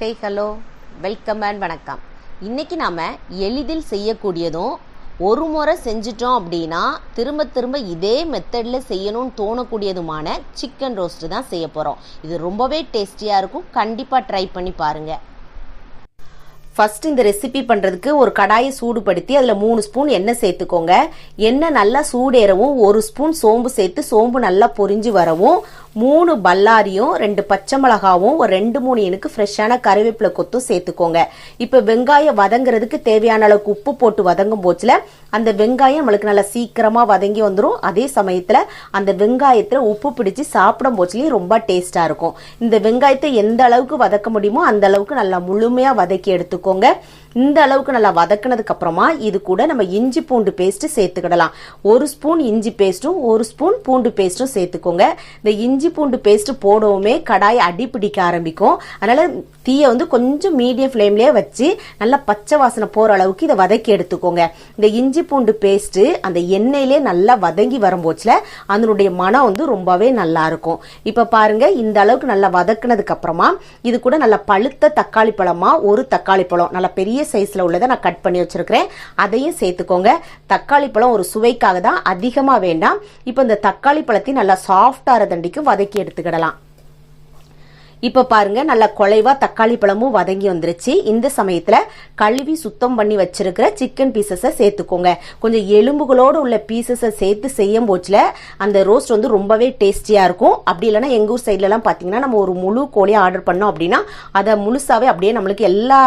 Hey hello. Welcome and வணக்கம். இன்றைக்கி நாம் எளிதில் செய்யக்கூடியதும் ஒரு முறை செஞ்சிட்டோம் அப்படின்னா திரும்ப திரும்ப இதே மெத்தடில் செய்யணும்னு தோணக்கூடியதுமான சிக்கன் ரோஸ்ட்டு தான் செய்ய போகிறோம் இது ரொம்பவே டேஸ்டியாக இருக்கும். கண்டிப்பாக ட்ரை பண்ணி பாருங்கள் ஃபஸ்ட் இந்த ரெசிபி பண்ணுறதுக்கு ஒரு கடாயை சூடுபடுத்தி அதில் மூணு ஸ்பூன் எண்ணெய் சேர்த்துக்கோங்க. எண்ணெய் நல்லா சூடேறவும் ஒரு ஸ்பூன் சோம்பு சேர்த்து சோம்பு நல்லா பொரிஞ்சு வரவும் மூணு பல்லாரியும் ரெண்டு பச்சை மிளகாவும் ஒரு ரெண்டு மூணு எனக்கு ஃப்ரெஷ்ஷான கருவேப்பிலை கொத்தும் சேர்த்துக்கோங்க. இப்போ வெங்காயம் வதங்குறதுக்கு தேவையான அளவுக்கு உப்பு போட்டு வதங்கும் போச்சுல அந்த வெங்காயம் நம்மளுக்கு நல்லா சீக்கிரமாக வதங்கி வந்துடும் அதே சமயத்தில் அந்த வெங்காயத்தில் உப்பு பிடிச்சி சாப்பிடும் போச்சுலேயும் ரொம்ப டேஸ்ட்டாக இருக்கும். இந்த வெங்காயத்தை எந்த அளவுக்கு வதக்க முடியுமோ அந்த அளவுக்கு நல்லா முழுமையாக வதக்கி எடுத்துக்கோங்க. இந்த அளவுக்கு நல்லா வதக்கினதுக்கு அப்புறமா இது கூட நம்ம இஞ்சி பூண்டு பேஸ்ட் சேர்த்துக்கிடலாம். ஒரு ஸ்பூன் இஞ்சி பேஸ்ட்டும் ஒரு ஸ்பூன் பூண்டு பேஸ்ட்டும் சேர்த்துக்கோங்க. இந்த இஞ்சி பூண்டு பேஸ்ட் போடவுமே கடாய் அடி பிடிக்க ஆரம்பிக்கும். அதனால தீயை வந்து கொஞ்சம் மீடியம் ஃப்ளேம்லேயே வச்சு நல்லா பச்சை வாசனை போகிற அளவுக்கு இதை வதக்கி எடுத்துக்கோங்க. இந்த இஞ்சி பூண்டு பேஸ்ட்டு அந்த எண்ணெயிலே நல்லா வதங்கி வரும்போச்சில் அதனுடைய மனம் வந்து ரொம்பவே நல்லா இருக்கும். இப்போ பாருங்க இந்த அளவுக்கு நல்லா வதக்குனதுக்கு அப்புறமா இது கூட நல்லா பழுத்த தக்காளி பழமா ஒரு தக்காளி பழம் நல்லா பெரிய சைஸ்ல உள்ளதை நான் கட் பண்ணி வச்சிருக்கிறேன். அதையும் சேர்த்துக்கோங்க. தக்காளி பழம் ஒரு சுவைக்காக தான் அதிகமாக வேண்டாம். இப்போ இந்த தக்காளி பழத்தையும் நல்லா சாஃப்டாக தண்டிக்கும் வதக்கி எடுத்துக்கிடலாம். இப்போ பாருங்க நல்லா குலைவா தக்காளி பழமும் வதங்கி வந்துருச்சு. இந்த சமயத்துல கழுவி சுத்தம் பண்ணி வச்சிருக்கிற சிக்கன் பீசஸை சேர்த்துக்கோங்க. கொஞ்சம் எலும்புகளோடு உள்ள பீசஸை சேர்த்து செய்யும் போச்சுல அந்த ரோஸ்ட் வந்து ரொம்பவே டேஸ்டியா இருக்கும். அப்படி இல்லைன்னா எங்க ஊர் சைட்ல எல்லாம் பாத்தீங்கன்னா நம்ம ஒரு முழு கோழியை ஆர்டர் பண்ணோம் அப்படின்னா அதை முழுசாவே அப்படியே நம்மளுக்கு எல்லா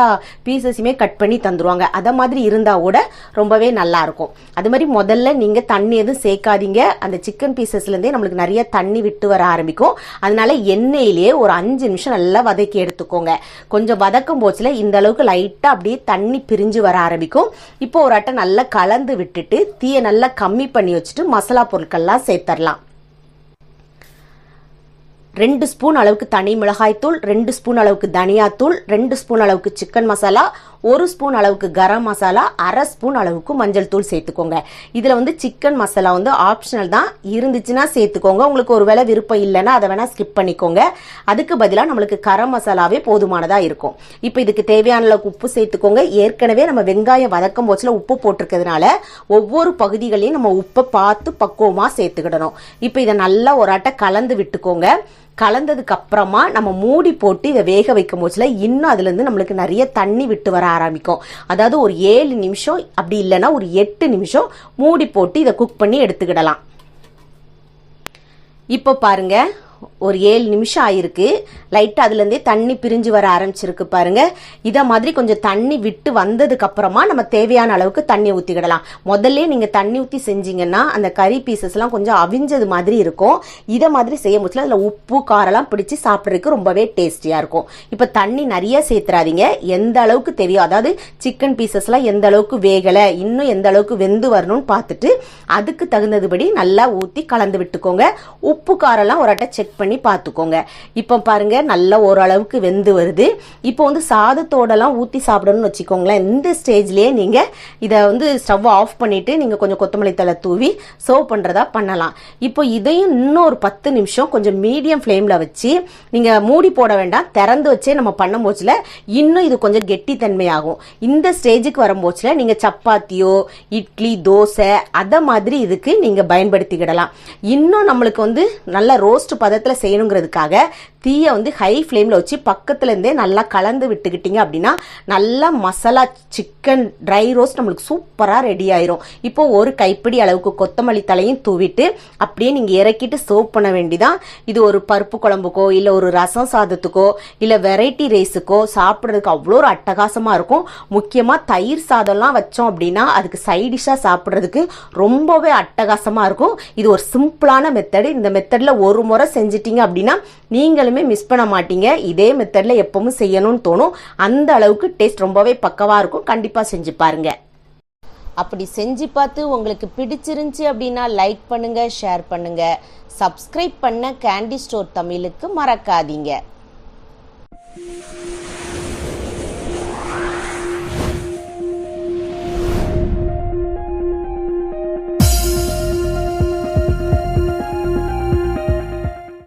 பீசஸுமே கட் பண்ணி தந்துருவாங்க. அதை மாதிரி இருந்தா கூட ரொம்பவே நல்லா இருக்கும். அது மாதிரி முதல்ல நீங்க தண்ணி எதுவும் சேர்க்காதீங்க. அந்த சிக்கன் பீசஸ்ல இருந்தே நம்மளுக்கு நிறைய தண்ணி விட்டு வர ஆரம்பிக்கும். அதனால எண்ணெயிலேயே ஒரு அஞ்சு அஞ்சு நிமிஷம் நல்லா வதக்கி எடுத்துக்கோங்க. கொஞ்சம் வதக்கும் போச்சுல இந்த அளவுக்கு லைட்டா அப்படியே தண்ணி பிரிஞ்சு வர ஆரம்பிக்கும். இப்போ ஒரு அட்டை நல்லா கலந்து விட்டுட்டு தீயை நல்லா கம்மி பண்ணி வச்சுட்டு மசாலா பொருட்கள்லாம் சேர்த்தரலாம். ரெண்டு ஸ்பூன் அளவுக்கு தனி மிளகாய்த்தூள் ரெண்டு ஸ்பூன் அளவுக்கு தனியாத்தூள் ரெண்டு ஸ்பூன் அளவுக்கு சிக்கன் மசாலா ஒரு ஸ்பூன் அளவுக்கு கரம் மசாலா அரை ஸ்பூன் அளவுக்கு மஞ்சள் தூள் சேர்த்துக்கோங்க. இதில் வந்து சிக்கன் மசாலா வந்து ஆப்ஷனல் தான். இருந்துச்சுன்னா சேர்த்துக்கோங்க. உங்களுக்கு ஒரு வேளை விருப்பம் இல்லைன்னா அதை வேணால் ஸ்கிப் பண்ணிக்கோங்க. அதுக்கு பதிலாக நம்மளுக்கு கரம் மசாலாவே போதுமானதாக இருக்கும். இப்போ இதுக்கு தேவையான அளவுக்கு உப்பு சேர்த்துக்கோங்க. ஏற்கனவே நம்ம வெங்காயம் வதக்கும் போச்சில் உப்பு போட்டிருக்கிறதுனால ஒவ்வொரு பகுதிகளையும் நம்ம உப்பை பார்த்து பக்குவமாக சேர்த்துக்கிடணும். இப்போ இதை நல்லா ஒரு அட்டை கலந்து விட்டுக்கோங்க. கலந்ததுக்கு அப்புறமா நம்ம மூடி போட்டு இதை வேக வைக்கும் போச்சுல இன்னும் அதுலேருந்து நம்மளுக்கு நிறைய தண்ணி விட்டு வர ஆரம்பிக்கும். அதாவது ஒரு ஏழு நிமிஷம் அப்படி இல்லைன்னா ஒரு எட்டு நிமிஷம் மூடி போட்டு இதை குக் பண்ணி எடுத்துக்கிடலாம். இப்போ பாருங்கள் ஒரு ஏழு நிமிஷம் ஆயிருக்கு. லைட்டாக அதுலேருந்தே தண்ணி பிரிஞ்சு வர ஆரம்பிச்சிருக்கு பாருங்க. இதை மாதிரி கொஞ்சம் தண்ணி விட்டு வந்ததுக்கு அப்புறமா நம்ம தேவையான அளவுக்கு தண்ணி ஊற்றிக்கிடலாம் முதல்ல நீங்கள் தண்ணி ஊற்றி செஞ்சீங்கன்னா அந்த கறி பீசஸ்லாம் கொஞ்சம் அவிஞ்சது மாதிரி இருக்கும். இதை மாதிரி செய்ய முடியல. அதில் உப்பு காரெல்லாம் பிடிச்சி சாப்பிட்றதுக்கு ரொம்பவே டேஸ்டியாக இருக்கும். இப்போ தண்ணி நிறைய சேர்த்துறாதீங்க. எந்த அளவுக்கு தெரியும்? அதாவது சிக்கன் பீசஸ்லாம் எந்த அளவுக்கு வேகலை இன்னும் எந்த அளவுக்கு வெந்து வரணும்னு பார்த்துட்டு அதுக்கு தகுந்ததுபடி நல்லா ஊற்றி கலந்து விட்டுக்கோங்க. உப்பு காரெல்லாம் ஒரு அட்டை செக் பண்ணி பார்த்துக்கோங்க இப்போ பாருங்க நல்லா ஓரளவுக்கு வெந்து வருது. இப்போ வந்து சாதத்தோடலாம் ஊற்றி சாப்பிடணும்னு வச்சுக்கோங்களேன். இந்த ஸ்டேஜ்லேயே நீங்கள் இதை வந்து ஸ்டவ் ஆஃப் பண்ணிட்டு நீங்கள் கொஞ்சம் கொத்தமல்லி தலை தூவி சர்வ் பண்ணுறதா பண்ணலாம். இப்போ இதையும் இன்னும் ஒரு பத்து நிமிஷம் கொஞ்சம் மீடியம் ஃப்ளேமில் வச்சு நீங்கள் மூடி போட வேண்டாம். திறந்து வச்சே நம்ம பண்ணும் போச்சில் இன்னும் இது கொஞ்சம் கெட்டித்தன்மையாகும். இந்த ஸ்டேஜுக்கு வரும்போச்சில் நீங்கள் சப்பாத்தியோ இட்லி தோசை அதை மாதிரி இதுக்கு நீங்கள் பயன்படுத்திக்கிடலாம். இன்னும் நம்மளுக்கு வந்து நல்ல ரோஸ்ட் பதத்தில் செய்யணுங்கிறதுக்காக தீயை வந்து ஹை ஃப்ளேமில் வச்சு பக்கத்துலேருந்தே நல்லா கலந்து விட்டுக்கிட்டிங்க அப்படின்னா நல்லா மசாலா சிக்கன் ட்ரை ரோஸ்ட் நம்மளுக்கு சூப்பராக ரெடி ஆயிரும். இப்போ ஒரு கைப்பிடி அளவுக்கு கொத்தமல்லி தலையும் தூவிட்டு அப்படியே நீங்கள் இறக்கிட்டு சர்வ் பண்ண வேண்டிதான். இது ஒரு பருப்பு குழம்புக்கோ இல்லை ஒரு ரசம் சாதத்துக்கோ இல்லை வெரைட்டி ரைஸுக்கோ சாப்பிட்றதுக்கு அவ்வளோ ஒரு அட்டகாசமாக இருக்கும். முக்கியமாக தயிர் சாதம்லாம் வச்சோம் அப்படின்னா அதுக்கு சைடிஷாக சாப்பிட்றதுக்கு ரொம்பவே அட்டகாசமாக இருக்கும். இது ஒரு சிம்பிளான மெத்தடு இந்த மெத்தடில் ஒரு முறை செஞ்சிட்டீங்க அப்படின்னா நீங்களுமே மிஸ் பண்ண மாட்டீங்க. இதே மெத்தடில் எப்பவும் செய்யணும்னு தோணும். அந்த அளவுக்கு டேஸ்ட் ரொம்பவே பக்கவாக இருக்கும். கண்டிப்பாக செஞ்சு பாருங்க. அப்படி செஞ்சு பார்த்து உங்களுக்கு பிடிச்சிருந்துச்சி அப்படின்னா லைக் பண்ணுங்க ஷேர் பண்ணுங்க. சப்ஸ்கிரைப் பண்ண கேண்டி ஸ்டோர் தமிழுக்கு மறக்காதீங்க.